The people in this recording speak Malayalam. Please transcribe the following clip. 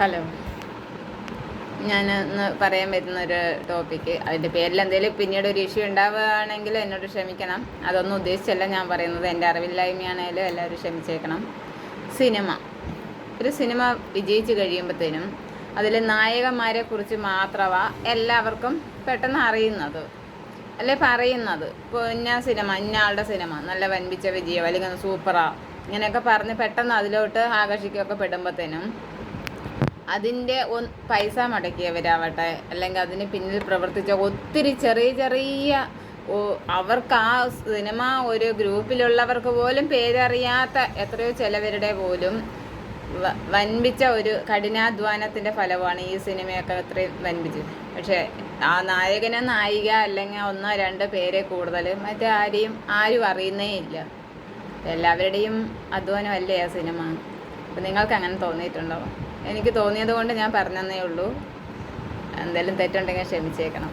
ഹലോ. ഞാൻ ഇന്ന് പറയാൻ പറ്റുന്ന ഒരു ടോപ്പിക്ക് അതിന്റെ പേരിൽ എന്തെങ്കിലും പിന്നീട് ഒരു ഇഷ്യൂ ഉണ്ടാവുകയാണെങ്കിൽ എന്നോട് ക്ഷമിക്കണം. അതൊന്നും ഉദ്ദേശിച്ചല്ല ഞാൻ പറയുന്നത്. എന്റെ അറിവില്ലായ്മയാണേലും എല്ലാവരും ക്ഷമിച്ചേക്കണം. സിനിമ. ഒരു സിനിമ വിജയിച്ചു കഴിയുമ്പോഴത്തേനും അതിൽ നായകന്മാരെ കുറിച്ച് മാത്രമാ എല്ലാവർക്കും പെട്ടെന്ന് അറിയുന്നത്. അല്ലെ പറയുന്നത്. ഇപ്പോൾ ഇന്ന സിനിമ ഇന്ന ആളുടെ സിനിമ. നല്ല വൻപിച്ച വിജയം. അല്ലെങ്കിൽ സൂപ്പറാ. ഇങ്ങനെയൊക്കെ പറഞ്ഞ് പെട്ടെന്ന് അതിലോട്ട് ആകർഷിക്കുകയൊക്കെ പെടുമ്പോഴത്തേനും അതിന്റെ പൈസ മുടക്കിയവരാവട്ടെ അല്ലെങ്കിൽ അതിന് പിന്നിൽ പ്രവർത്തിച്ച ഒത്തിരി ചെറിയ ചെറിയ അവർക്ക് ആ സിനിമ ഒരു ഗ്രൂപ്പിലുള്ളവർക്ക് പോലും പേരറിയാത്ത എത്രയോ ചിലവരുടെ പോലും വൻപിച്ച ഒരു കഠിനാധ്വാനത്തിന്റെ ഫലമാണ് ഈ സിനിമയൊക്കെ അത്രയും വൻപിച്ചത്. പക്ഷേ ആ നായകനെ നായിക അല്ലെങ്കിൽ ഒന്നോ രണ്ടോ പേരെ കൂടുതൽ മറ്റേ ആരെയും ആരും അറിയുന്നേ ഇല്ല. എല്ലാവരുടെയും അധ്വാനമല്ലേ ആ സിനിമ? അപ്പം നിങ്ങൾക്ക് അങ്ങനെ തോന്നിയിട്ടുണ്ടോ എനിക്ക് തോന്നിയത് കൊണ്ട് ഞാൻ പറഞ്ഞതേ ഉള്ളൂ. എന്തെങ്കിലും തെറ്റുണ്ടെങ്കിൽ ക്ഷമിച്ചേക്കണം.